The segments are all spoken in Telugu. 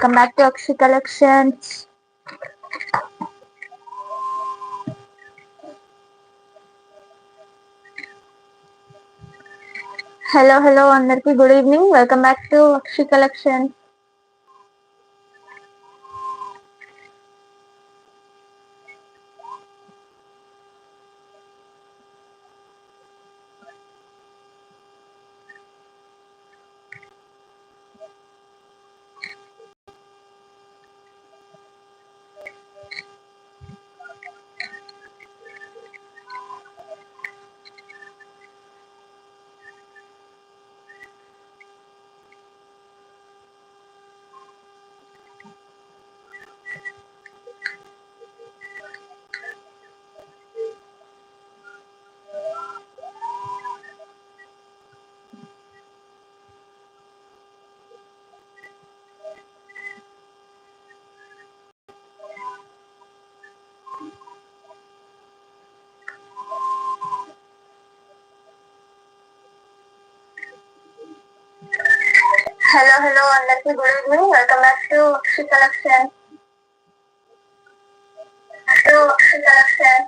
Come back to Akshi Collections. Hello hello అందరికి good evening welcome back to Akshi collection hello hello అందరికి good evening welcome back to Akshi collection to Akshi collection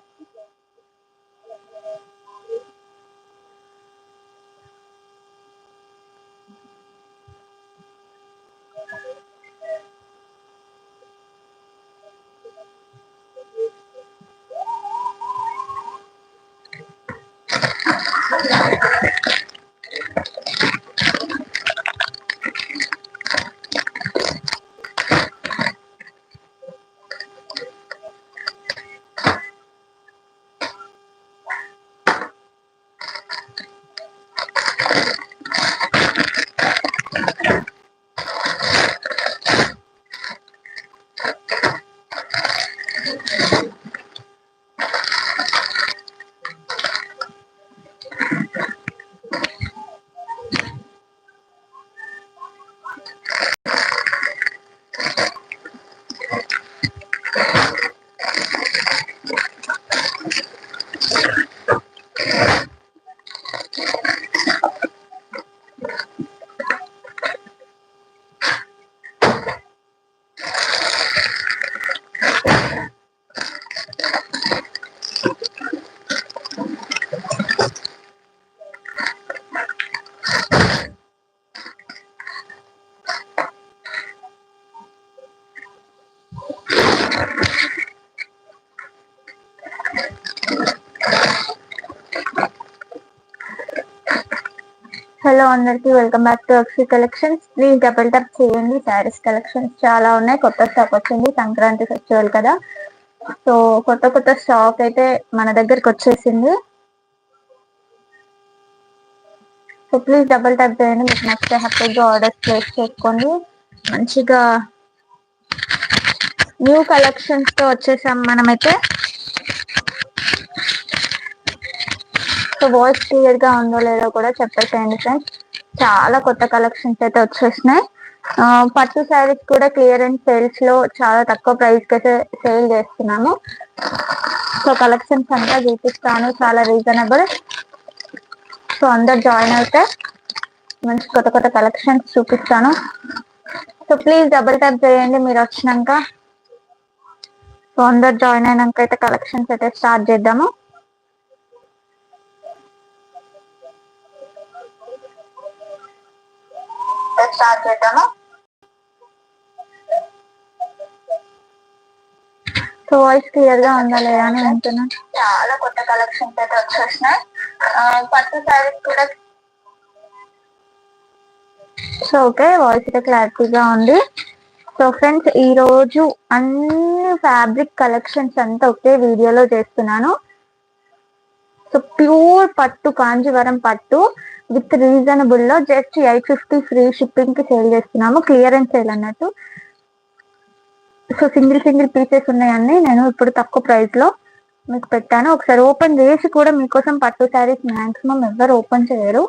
hello అందరికి welcome back to Akshi collections. Please double tap చేయండి. శారీస్ కలెక్షన్స్ చాలా ఉన్నాయి. కొత్త స్టాక్ వచ్చింది. సంక్రాంతి ఫెస్టివల్ కదా. సో కొత్త కొత్త స్టాక్ అయితే మన దగ్గరికి వచ్చేసింది. సో ప్లీజ్ డబుల్ టప్ చేయండి. మీకు నచ్చితే హ్యాపీగా ఆర్డర్స్ ప్లేస్ చేసుకోండి. మంచిగా న్యూ కలెక్షన్స్తో వచ్చేసాం మనమైతే. సో వాయిస్ క్లియర్గా ఉందో లేదో కూడా చెప్పేసేయండి ఫ్రెండ్స్ చాలా కొత్త కలెక్షన్స్ అయితే వచ్చేసినాయి. పట్టు శారీస్ కూడా క్లియరెన్స్ సేల్స్లో చాలా తక్కువ ప్రైస్కి అయితే సేల్ చేస్తున్నాము. సో కలెక్షన్స్ అంతా చూపిస్తాను. చాలా రీజనబుల్ సో అందరు జాయిన్ అయితే మంచి కొత్త కొత్త కలెక్షన్స్ చూపిస్తాను. సో ప్లీజ్ డబుల్ ట్యాప్ చేయండి మీరు వచ్చినాక. సో అందరు జాయిన్ అయినాక అయితే కలెక్షన్స్ అయితే స్టార్ట్ చేద్దాము. స్టార్ట్ చేద్దాము? సో వాయిస్ క్లియర్గా ఉందా లేదా అని అంటున్నా. చాలా కొత్త కలెక్షన్స్ అయితే వచ్చేసినాయి పట్టు శారీస్ కూడా సో ఓకే వాయిస్ అయితే క్లారిటీగా ఉంది. సో ఫ్రెండ్స్ ఈ రోజు అన్ని ఫ్యాబ్రిక్ కలెక్షన్స్ అంతా ఒకే వీడియోలో చేస్తున్నాను. సో ప్యూర్ పట్టు కాంజీవరం పట్టు. విత్ రీజనబుల్లో జస్ట్ ఎయిట్ ఫిఫ్టీ ఫ్రీ షిప్పింగ్కి సేల్ చేస్తున్నాము. క్లియరెన్స్ సేల్ అన్నట్టు. సో సింగిల్ సింగిల్ పీసెస్ ఉన్నాయన్నీ నేను ఇప్పుడు తక్కువ ప్రైస్లో మీకు పెట్టాను. ఒకసారి ఓపెన్ చేసి కూడా మీకోసం పట్టు శారీస్ మాక్సిమం ఎవరు ఓపెన్ చేయరు.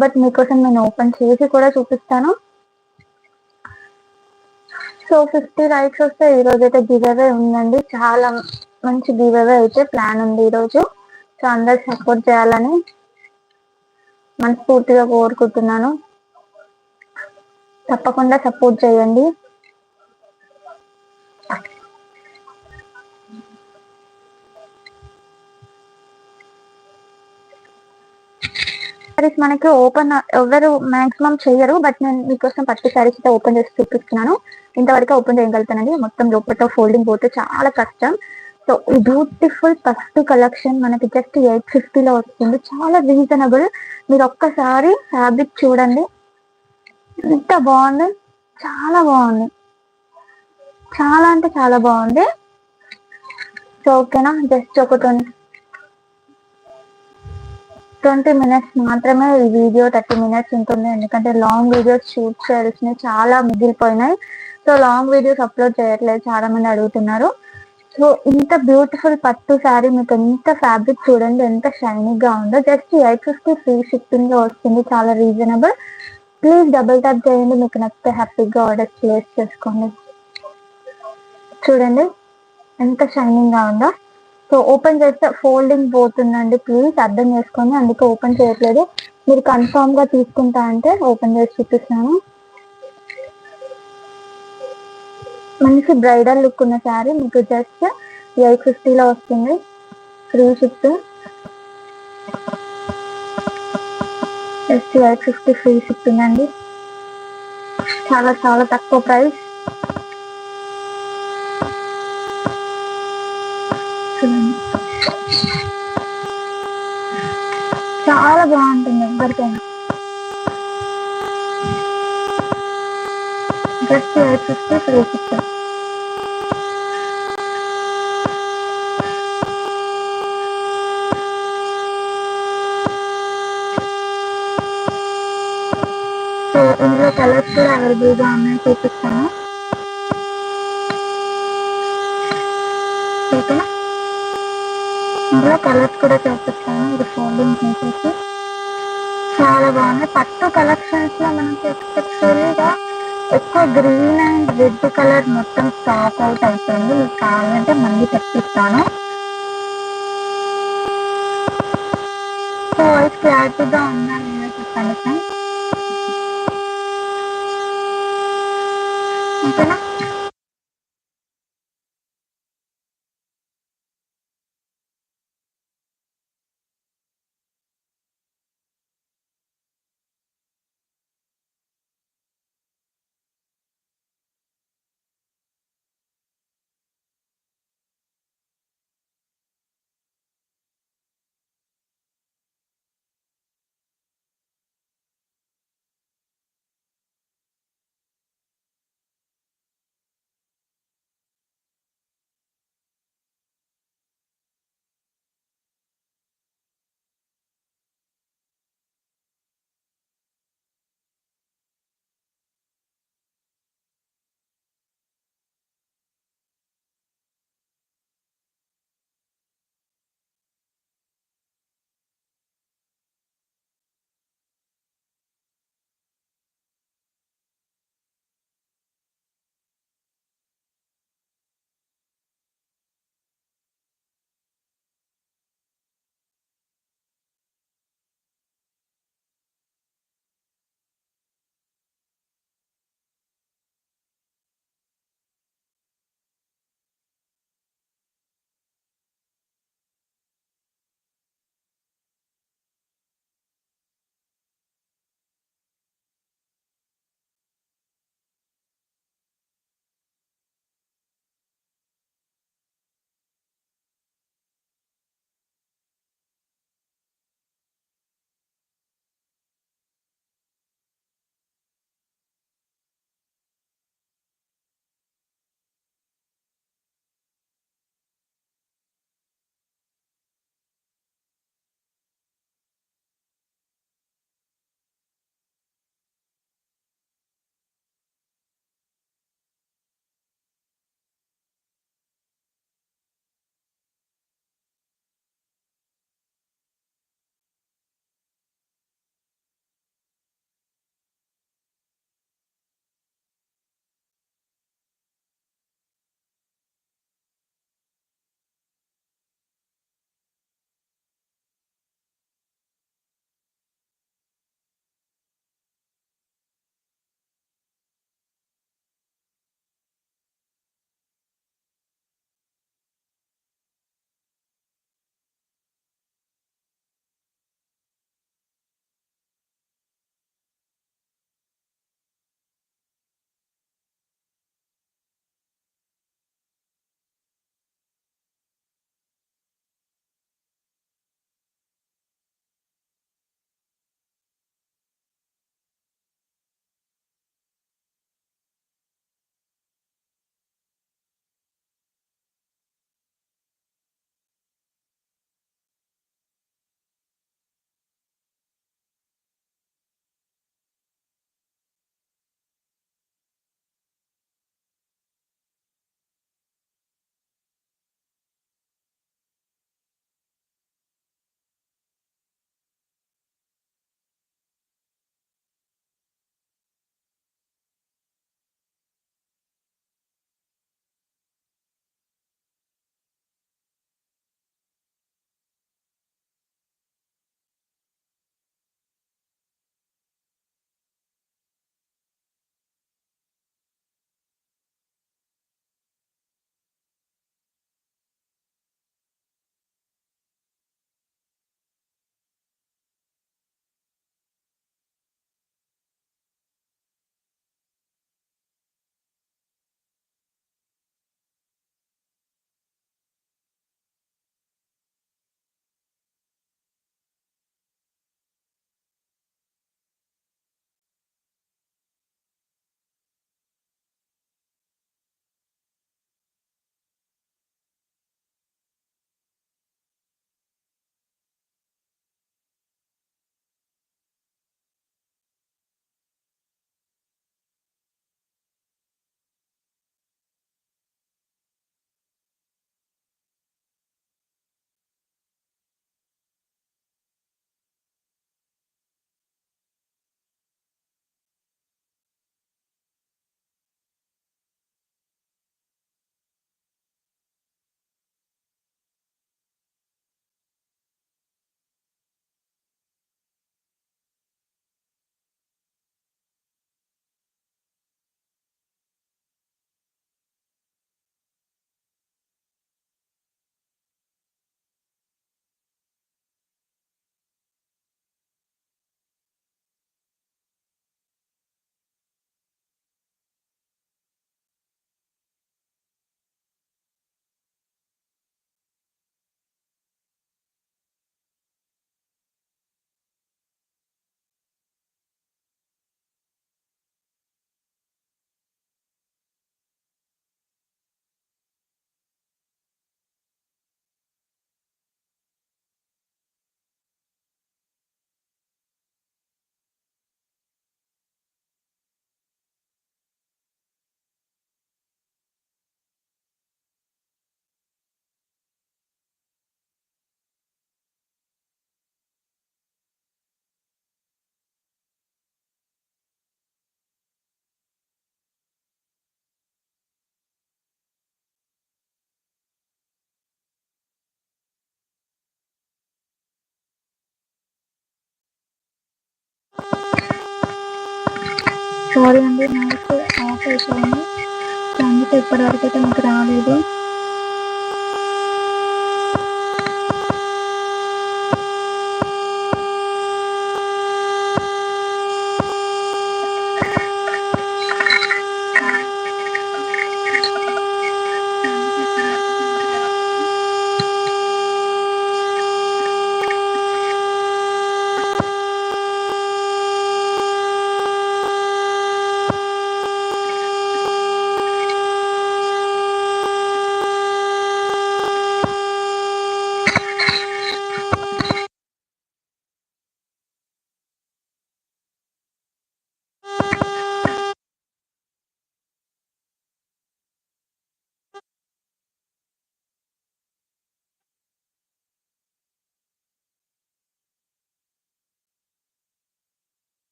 బట్ మీకోసం నేను ఓపెన్ చేసి కూడా చూపిస్తాను. సో ఫిఫ్టీ రైట్స్ వస్తే ఈ రోజు అయితే గివ్ అవే ఉందండి. చాలా మంచి గివ్ అవే అయితే ప్లాన్ ఉంది ఈరోజు సో అందరు సపోర్ట్ చేయాలని మనస్ఫూర్తిగా కోరుకుంటున్నాను. తప్పకుండా సపోర్ట్ చేయండి. సారీస్ మనకి ఓపెన్ ఎవరు మాక్సిమం చేయరు బట్ నేను మీకోసం పట్టు సారీస్ అయితే ఓపెన్ చేసి చూపిస్తున్నాను. ఇంతవరకు ఓపెన్ చేయగలుగుతానండి. మొత్తం లోపల ఫోల్డింగ్ పోతే చాలా కష్టం. సో ఈ బ్యూటిఫుల్ ఫస్ట్ కలెక్షన్ మనకి జస్ట్ ఎయిట్ ఫిఫ్టీలో వస్తుంది. చాలా రీజనబుల్ మీరు ఒక్కసారి ఫ్యాబ్రిక్ చూడండి. ఎంత బాగుంది? చాలా బాగుంది. చాలా అంటే చాలా బాగుంది. సో ఓకేనా జస్ట్ ఒక ట్వంటీ ట్వంటీ మినిట్స్ మాత్రమే ఈ వీడియో థర్టీ మినిట్స్ ఉంటుంది. ఎందుకంటే లాంగ్ వీడియోస్ షూట్ చేయాల్సినవి చాలా మిగిలిపోయినాయి. సో లాంగ్ వీడియోస్ అప్లోడ్ చేయట్లేదు చాలా మంది అడుగుతున్నారు. సో ఇంత బ్యూటిఫుల్ పట్టు శారీ మీకు ఎంత ఫ్యాబ్రిక్ చూడండి ఎంత షైనింగ్గా ఉందో జస్ట్ ఎయిట్ ఫిఫ్టీ ఫ్రీ షిప్పింగ్లో వస్తుంది చాలా రీజనబుల్ ప్లీజ్ డబుల్ ట్యాప్ చేయండి మీకు నచ్చితే హ్యాపీగా ఆర్డర్ ప్లేస్ చేసుకోండి. చూడండి ఎంత షైనింగ్గా ఉందో. సో ఓపెన్ చేస్తే ఫోల్డింగ్ పోతుందండి ప్లీజ్ అర్థం చేసుకోండి అందుకే ఓపెన్ చేయట్లేదు. మీరు కన్ఫామ్గా తీసుకుంటా అంటే ఓపెన్ చేసి చూపిస్తాను మంచి బ్రైడల్ లుక్ ఉన్న శారీ మీకు జస్ట్ ఎయిట్ ఫిఫ్టీలో వస్తుంది. Free shift just eight fifty free shipping అండి చాలా చాలా తక్కువ ప్రైస్. చాలా బాగుంటుంది ఎవరికైనా. జస్ట్ ఎయిట్ ఫిఫ్టీ సో ఇందులో కలర్స్ కూడా అవైలబుల్గా ఉన్నాయి చూపిస్తాను ఓకేనా ఇందులో కలర్స్ కూడా చూపిస్తాను ఇది ఫోల్డింగ్ చేసేసి చాలా బాగున్నాయి పట్టు కలెక్షన్స్లో మనకి ఎక్స్పెక్టరీగా ఎక్కువ గ్రీన్ అండ్ రెడ్ కలర్ మొత్తం స్టాక్ అవుట్ అవుతుంది. మీకు కావాలంటే మళ్ళీ తెప్పిస్తాను. సో వాయిస్ క్లారిటీగా ఉందా నేను చెప్పండి ఫ్రెండ్స్. ఓకేనా? సారీ అండి నాకు ఆఫ్ అయిపోయింది అందుకే ఇప్పటివరకు అయితే నాకు రాలేదు.